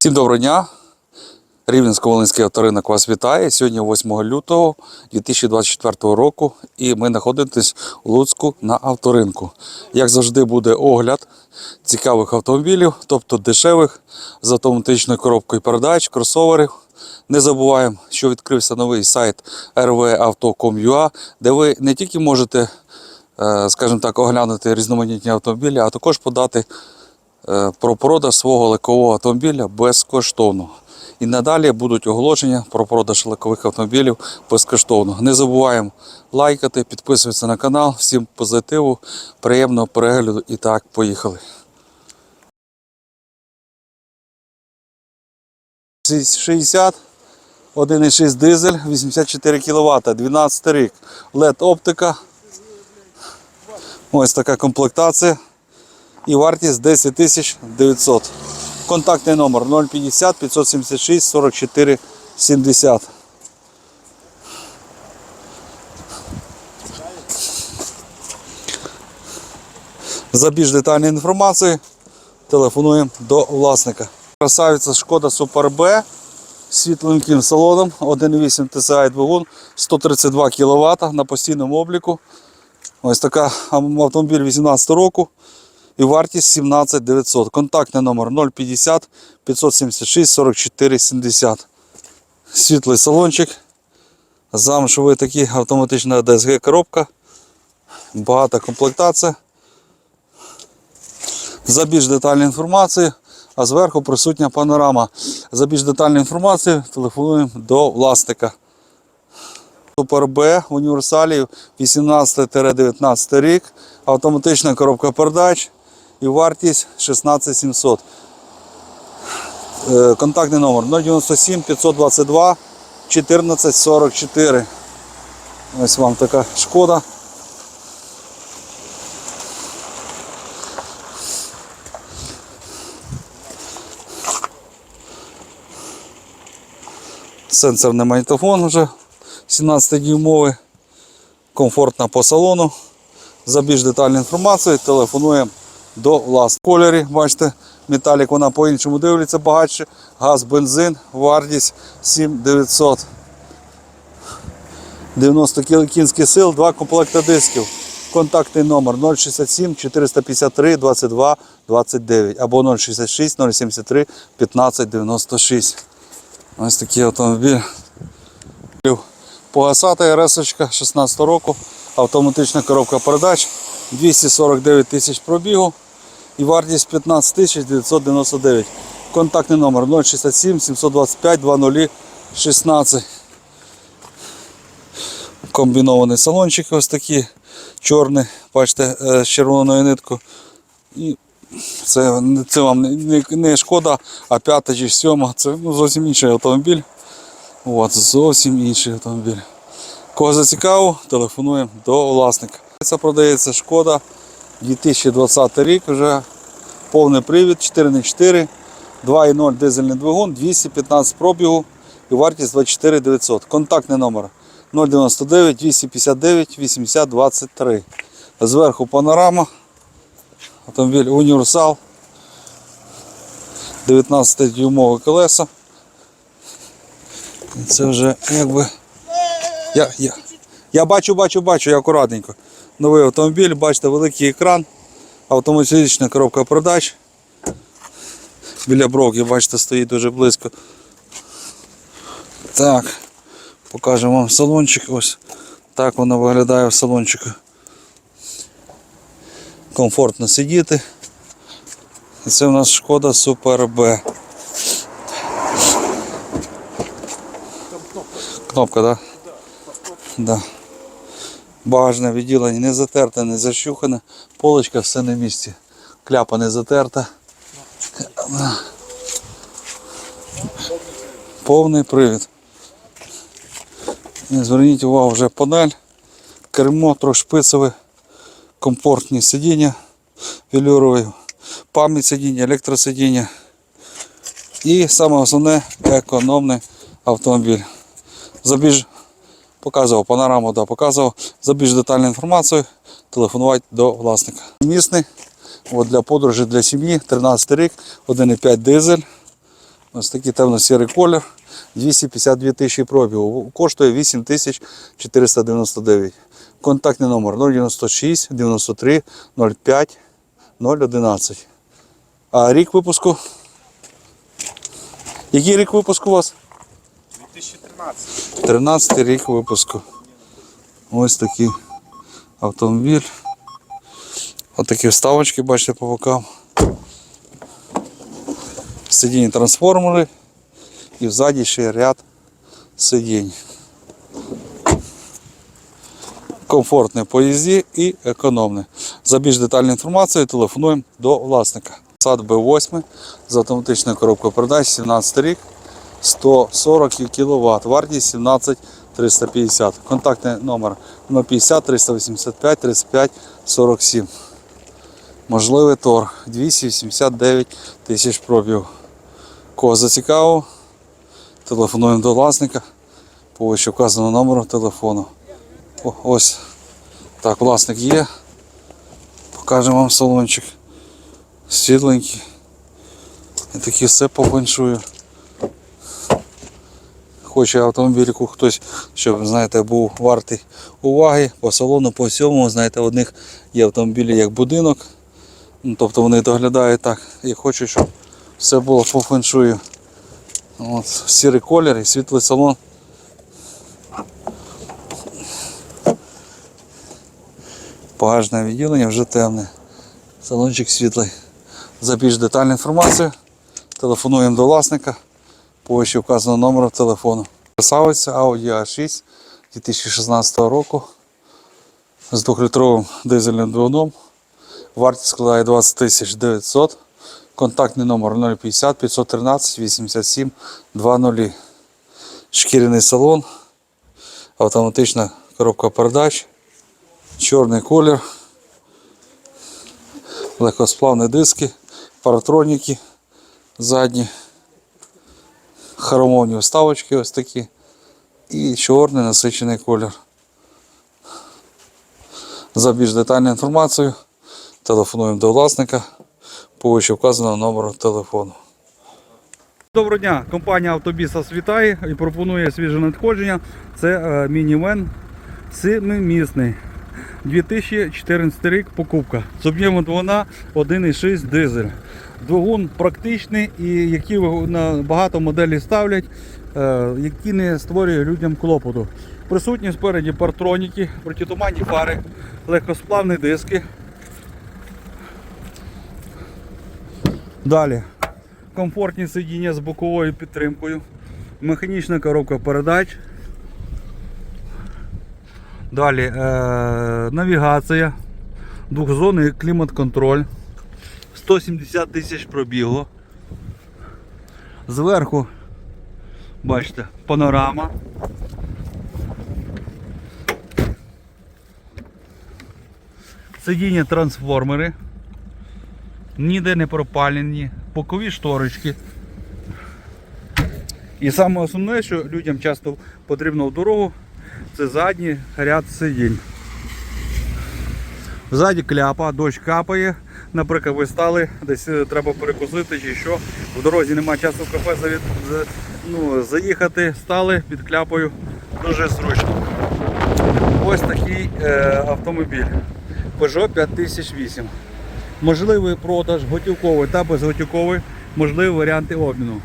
Всім доброго дня. Рівненсько-Волинський авторинок вас вітає. Сьогодні 8 лютого 2024 року і ми знаходимося у Луцьку на авторинку. Як завжди, буде огляд цікавих автомобілів, тобто дешевих з автоматичною коробкою передач, кросоверів. Не забуваємо, що відкрився новий сайт rvauto.com.ua, де ви не тільки можете, е, скажімо так, оглянути різноманітні автомобілі, а також подати про продаж свого легкового автомобіля безкоштовно. І надалі будуть оголошення про продаж легкових автомобілів безкоштовно. Не забуваємо лайкати, підписуватися на канал. Всім позитиву, приємного перегляду і так, поїхали. 60, 1,6 дизель, 84 кВт, 12 рік, LED оптика. Ось така комплектація і вартість 10 900. Контактний номер 050 576 44 70. За більш детальною інформацією телефонуємо до власника. Красавиця Шкода Super B з світленьким салоном, 1.8 TSI двигун, 132 кВт на постійному обліку. Ось така автомобіль 18 року і вартість 17 900. Контактний номер 050 576 44 70. Світлий салончик. Замшовий такий автоматична DSG коробка. Багата комплектація. За більш детальну інформацію, а зверху присутня панорама. За більш детальну інформацію телефонуємо до власника. Супер Б в універсалі 18-19 рік. Автоматична коробка передач і вартість 16 700. Е, Контактний номер 097 522 14 44. Ось вам така шкода. Сенсорний магнітофон вже 17-дюймовий. Комфортно по салону. За більш детальну інформацію телефонуємо до власного кольорі. Бачите, металік вона по-іншому дивиться багатше. Газ, бензин, вартість 7900. 90 кіл кінських сил, два комплекти дисків. Контактний номер 067 453 22 29 або 066 073 15 96. Ось такий автомобіль. Погасата РС 16 року, автоматична коробка передач, 249 тисяч пробігу і вартість 15 тисяч 999. Контактний номер 067 725 20 16. Комбінований салончик ось такий чорний, бачите, е, з червоною ниткою. І це, це вам не, не шкода, а п'ята чи сьома. Це ну, зовсім інший автомобіль. От, зовсім інший автомобіль. Кого зацікавив, телефонуємо до власника. Це продається шкода 2020 рік, вже повний привід 4х4, 2.0 дизельний двигун, 215 пробігу і вартість 24 900. Контактний номер 099 259 80 23. Зверху панорама. Автомобіль універсал. 19 дюймове колеса. Це вже якби. Я, я, я бачу, бачу, бачу, я акуратненько. Новий автомобіль, бачите, великий екран, автоматична коробка передач. Біля бровки, бачите, стоїть дуже близько. Так, покажемо вам салончик. Ось так воно виглядає в салончику. Комфортно сидіти. Це у нас шкода Super B. Кнопка, так? Да? Да. Багажне відділення не затерте, не защухане. Полочка все на місці. Кляпа не затерта. Повний привід. Зверніть увагу, вже панель, кермо, трошки шпицеве, комфортні сидіння велюрові, пам'ять сидіння, електросидіння. І саме основне економний автомобіль. За більш показував панораму, да, показував. За більш детальну інформацію телефонувати до власника. Місний от для подорожі для сім'ї, 13 рік, 1,5 дизель. Ось такий темно-сірий колір. 252 тисячі пробігу. Коштує 8499. Контактний номер 096 93 05 011. А рік випуску? Який рік випуску у вас? 2013. 13 рік випуску. Ось такий автомобіль. Ось такі вставочки, бачите, по бокам. Сидіння трансформери і взаді ще ряд сидінь. Комфортне по їзді і економне. За більш детальною інформацією телефонуємо до власника. Сад Б8 з автоматичною коробкою передач 17 рік. 140 кВт, вартість 17 350. Контактний номер 050 385 35 47. Можливий торг 289 тисяч пробів. Кого зацікавив, телефонуємо до власника по вище номеру телефону. О, ось так, власник є. Покажемо вам салончик. Світленький. І такі все по хоче автомобільку хтось, щоб знаєте, був вартий уваги по салону, по всьому. Знаєте, в одних є автомобілі як будинок. Ну, тобто вони доглядають так і хочуть, щоб все було по феншую. От, сірий колір і світлий салон. Багажне відділення вже темне. Салончик світлий. За детальну інформацію телефонуємо до власника по вище вказаного номеру телефону. Красавиця Audi A6 2016 року з 2-літровим дизельним двигуном. Вартість складає 20 900. Контактний номер 050 513 87 20. Шкіряний салон, автоматична коробка передач, чорний колір, легкосплавні диски, паратроніки задні хромовні вставочки ось такі. І чорний насичений колір. За більш детальну інформацію телефонуємо до власника по вище вказаного номеру телефону. Доброго дня, компанія Автобіс вас вітає і пропонує свіже надходження. Це е, мінівен семимісний. 2014 рік покупка. З об'ємом двигуна 1,6 дизель. Двигун практичний і які на багато моделей ставлять, е, які не створює людям клопоту. Присутні спереді партроніки, протитуманні фари, легкосплавні диски. Далі комфортні сидіння з боковою підтримкою, механічна коробка передач. Далі е, навігація, двохзонний клімат-контроль, 170 тисяч пробігло. Зверху, бачите, панорама. Сидіння трансформери. Ніде не пропалені, бокові шторочки. І саме основне, що людям часто потрібно в дорогу, це задній ряд сидінь. Ззаді кляпа, дощ капає. Наприклад, ви стали, десь е, треба перекусити чи що. В дорозі немає часу в кафе завід, за- ну, заїхати, стали під кляпою. Дуже зручно. Ось такий е, автомобіль. Peugeot 5008. Можливий продаж готівковий та безготівковий, можливі варіанти обміну.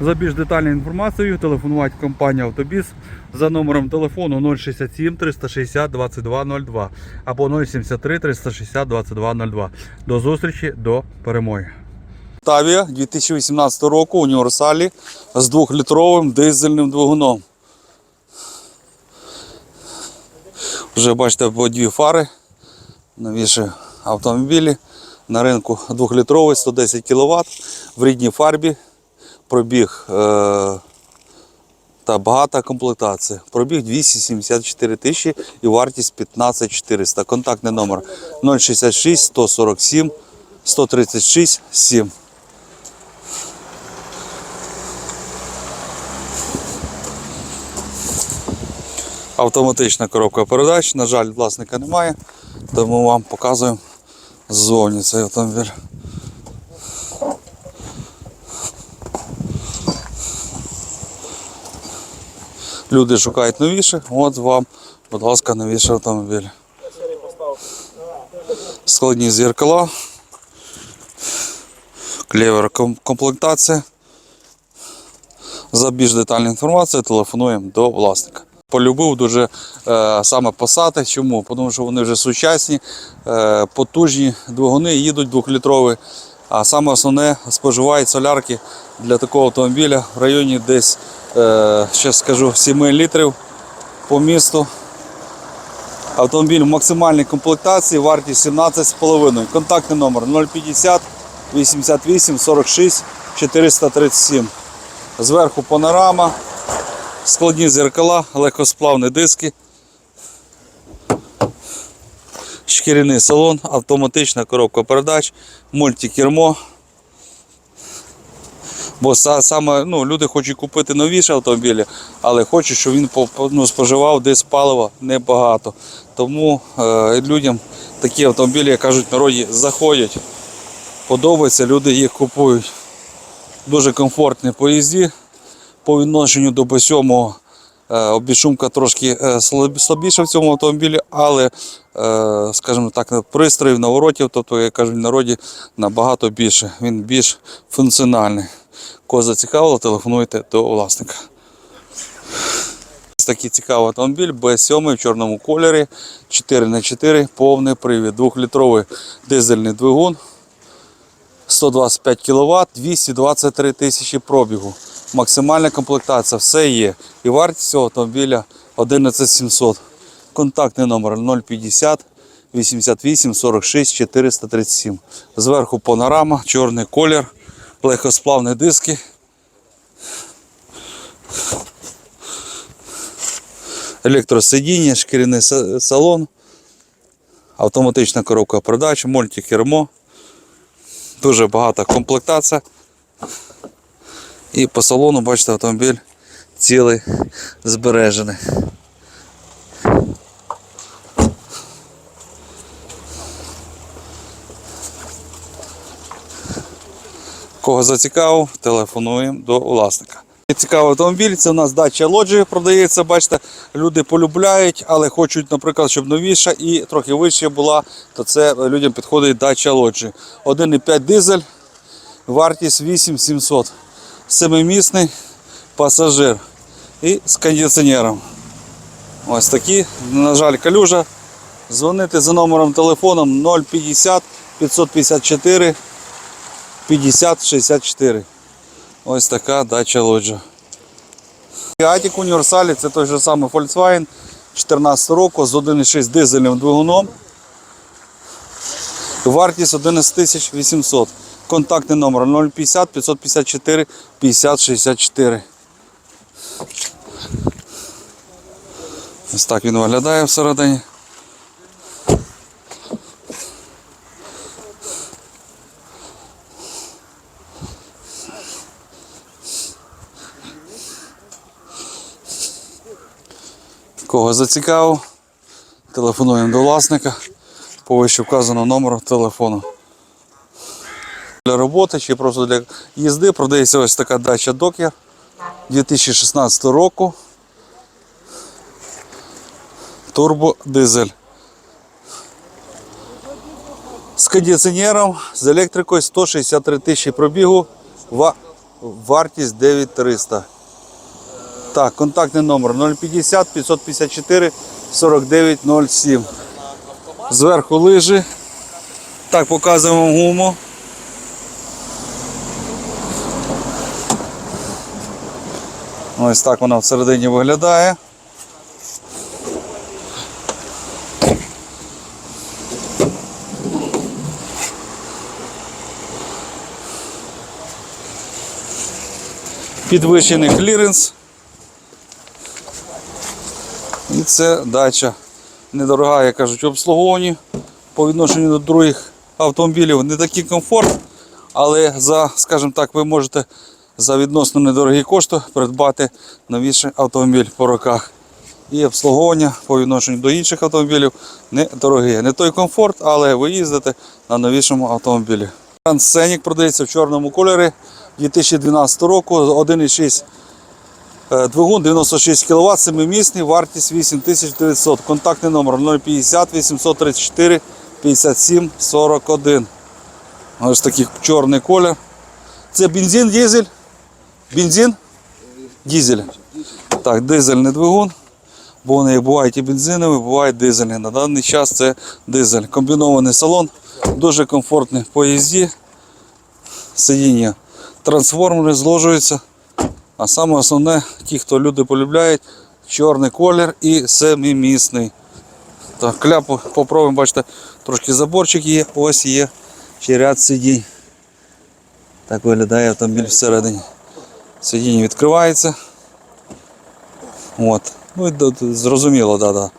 За більш детальною інформацією телефонувати в компанію Автобіс за номером телефону 067 360 2202 або 073 360 2202. До зустрічі, до перемоги. Тавія 2018 року універсалі з 2-літровим дизельним двигуном. Вже бачите по дві фари. Новіші автомобілі. На ринку 2-літровий 110 кВт в рідній фарбі. Пробіг е- та багата комплектація. Пробіг 274 тисячі і вартість 15 400. Контактний номер 066 147 136 7. Автоматична коробка передач. На жаль, власника немає, тому вам показуємо ззовні цей автомобіль. Люди шукають новіше, от вам, будь ласка, новіший автомобіль. Складні зеркала. Клевер комплектація. За більш детальну інформацію телефонуємо до власника. Полюбив дуже е, саме посади. Чому? Тому що вони вже сучасні, е, потужні двигуни їдуть двохлітрові. А саме основне споживають солярки для такого автомобіля в районі десь, ще скажу, 7 літрів по місту. Автомобіль в максимальній комплектації, вартість 17,5. Контактний номер 050 88 46 437. Зверху панорама, складні зеркала, легкосплавні диски, шкіряний салон, автоматична коробка передач, мультикермо. Бо саме ну, люди хочуть купити новіші автомобілі, але хочуть, щоб він ну, споживав десь палива небагато. Тому е, людям такі автомобілі, як кажуть, народі заходять, подобаються, люди їх купують. Дуже комфортні поїзді. По відношенню до B7 е, обішумка трошки е, слабіша в цьому автомобілі, але, е, скажімо так, пристроїв, наворотів, тобто, як кажуть, в народі набагато більше. Він більш функціональний. Кого зацікавило, телефонуйте до власника. Ось такий цікавий автомобіль B7 в чорному кольорі, 4х4, повний привід, 2-літровий дизельний двигун. 125 кВт, 223 тисячі пробігу. Максимальна комплектація, все є. І вартість цього автомобіля 11700. Контактний номер 050 88 46 437. Зверху панорама, чорний колір, легкосплавні диски. Електросидіння, шкіряний салон, автоматична коробка передач, мультикермо. Дуже багата комплектація. І по салону, бачите, автомобіль цілий збережений. Кого зацікавив, телефонуємо до власника. Цікавий автомобіль, це у нас дача лоджії продається. Бачите, люди полюбляють, але хочуть, наприклад, щоб новіша і трохи вища була, то це людям підходить дача лоджії. 1,5 дизель, вартість 8700. Семимісний пасажир і з кондиціонером. Ось такі, на жаль, калюжа. Дзвонити за номером телефоном 050 554 50 64. Ось така дача лоджа. Атік універсалі це той же самий Volkswagen 14 року з 1,6 дизельним двигуном. Вартість 11 800. Контактний номер 050 554 50 64. Ось так він виглядає всередині. Кого зацікавив, телефонуємо до власника по вище вказаного номеру телефону. Для роботи чи просто для їзди продається ось така дача Докер 2016 року. Турбо дизель. З кондиціонером, з електрикою 163 тисячі пробігу, вартість 9300. Так, контактний номер 050 554 4907. Зверху лижі. Так, показуємо гуму. Ось так вона всередині виглядає. Підвищений кліренс. І це дача недорога, як кажуть, в обслуговуванні по відношенню до других автомобілів. Не такий комфорт, але за, скажімо так, ви можете за відносно недорогі кошти придбати новіший автомобіль по роках. І обслуговування по відношенню до інших автомобілів недорогі. Не той комфорт, але ви їздите на новішому автомобілі. Сценік продається в чорному кольорі 2012 року, 1,6 Е, Двигун 96 кВт, 7-місний, вартість 8900. Контактний номер 050 834 57 41. Ось такий чорний колір. Це бензин, дизель? Бензин? Дизель. Так, дизельний двигун. Бо вони бувають і бензинові, бувають дизельні. На даний час це дизель. Комбінований салон, дуже комфортний по їзді. Сидіння трансформери зложуються. А саме основне, ті, хто люди полюбляють, чорний колір і семимісний. Так, кляпу попробуємо, бачите, трошки заборчик є, ось є ще ряд сидінь. Так виглядає автомобіль всередині. Сидіння відкривається. От. Ну і зрозуміло, да, да.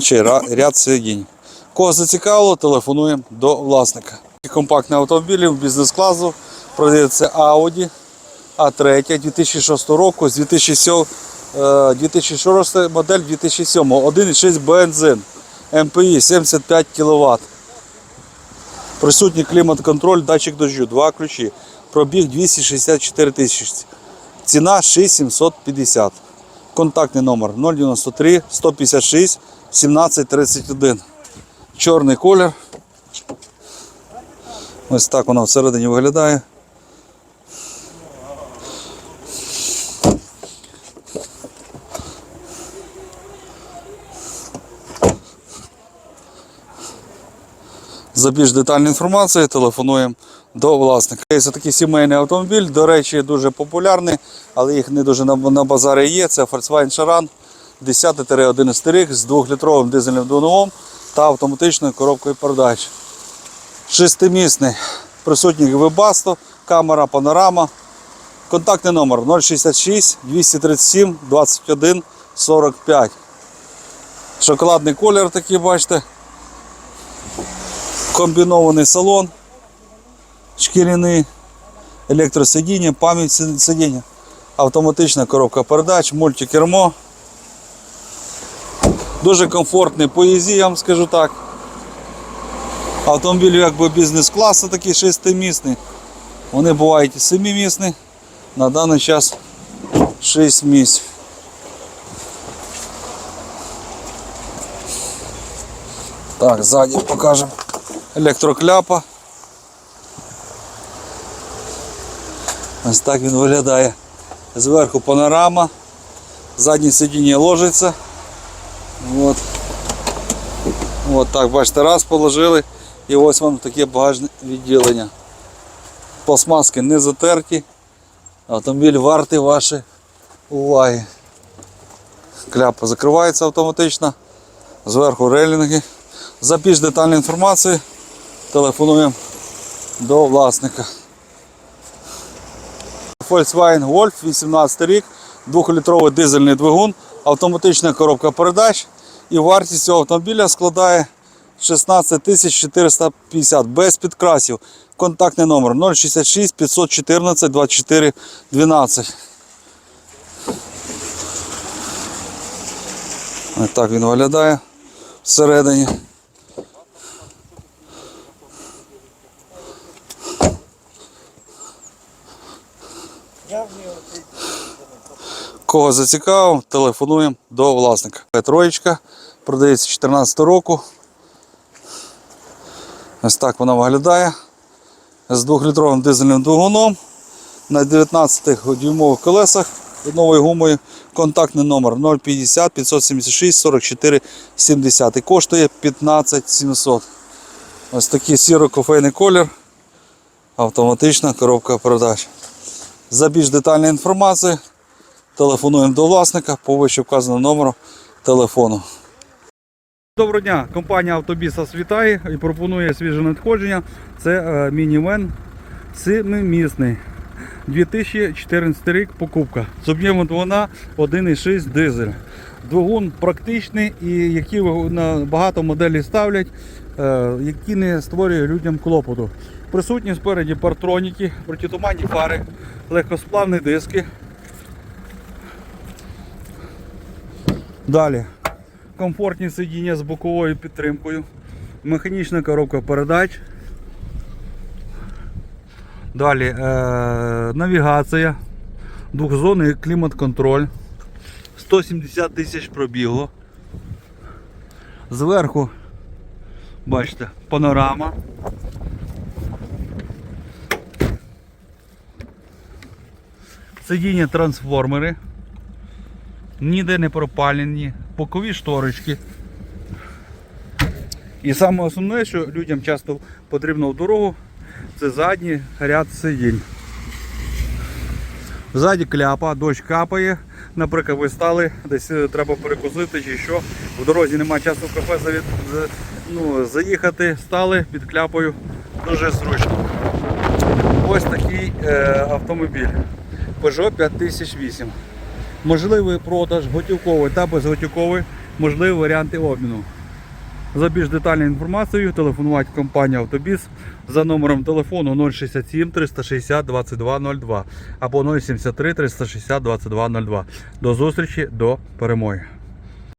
Ще ряд сидінь. Кого зацікавило, телефонуємо до власника. Компактний автомобіль бізнес-класу продається Audi A3 2006 року з 2007, е, 2006 модель 2007, 1,6 бензин, МПІ 75 кВт. Присутній клімат-контроль, датчик дощу, два ключі. Пробіг 264 тисячі. Ціна 6750. Контактний номер 093 156 1731. Чорний колір. Ось так воно всередині виглядає. За більш детальною інформацією телефонуємо до власника. Це такий сімейний автомобіль, до речі, дуже популярний, але їх не дуже на, базарі є. Це Volkswagen Charan 10-11 рік з 2-літровим дизельним двигуном та автоматичною коробкою передач. Шестимісний присутній вебасто, камера, панорама. Контактний номер 066 237 21 45. Шоколадний колір такий, бачите. Комбінований салон, шкіряний, електросидіння, пам'ять си- сидіння, автоматична коробка передач, мультикермо. Дуже комфортний по їзді, я вам скажу так. Автомобіль якби бізнес-класу такий шестимісний. Вони бувають семимісні. На даний час 6 місць. Так, ззаді покажемо електрокляпа. Ось так він виглядає. Зверху панорама, заднє сидіння ложиться. От. От так, бачите, раз положили і ось вам таке багажне відділення. Пластмаски не затерті. Автомобіль вартий вашої уваги. Кляпа закривається автоматично. Зверху рейлінги. За детальну інформацію телефонуємо до власника. Volkswagen Golf 18 рік, 2-літровий дизельний двигун, автоматична коробка передач і вартість цього автомобіля складає 16 450 без підкрасів. Контактний номер 066 514 24 12. Ось так він виглядає всередині. Кого зацікавив, телефонуємо до власника. Троєчка продається 2014 року. Ось так вона виглядає. З 2-літровим дизельним двигуном на 19 дюймових колесах з новою гумою. Контактний номер 050 576 44 70 і коштує 15 700. Ось такий сіро-кофейний колір. Автоматична коробка передач. За більш детальною інформацією телефонуємо до власника по вище вказаному номеру телефону. Доброго дня, компанія Автобіс вас вітає і пропонує свіже надходження. Це е, мінівен семимісний. 2014 рік покупка. З об'ємом двигуна 1,6 дизель. Двигун практичний і які на багато моделей ставлять, е, які не створює людям клопоту. Присутні спереді партроніки, протитуманні фари, легкосплавні диски. Далі комфортні сидіння з боковою підтримкою, механічна коробка передач. Далі е, навігація, Двохзонний клімат-контроль. 170 тисяч пробігло. Зверху, бачите, панорама. Сидіння трансформери. Ніде не пропалені, бокові шторочки. І саме основне, що людям часто потрібно в дорогу, це задній ряд сидінь. Ззаді кляпа, дощ капає. Наприклад, ви стали, десь е, треба перекусити чи що. В дорозі немає часу в кафе завід, за- ну, заїхати, стали під кляпою. Дуже зручно. Ось такий е, автомобіль. Peugeot 5008. Можливий продаж готівковий та безготівковий, можливі варіанти обміну. За більш детальною інформацією телефонувати компанію Автобіс за номером телефону 067 360 2202 або 073 360 2202. До зустрічі, до перемоги.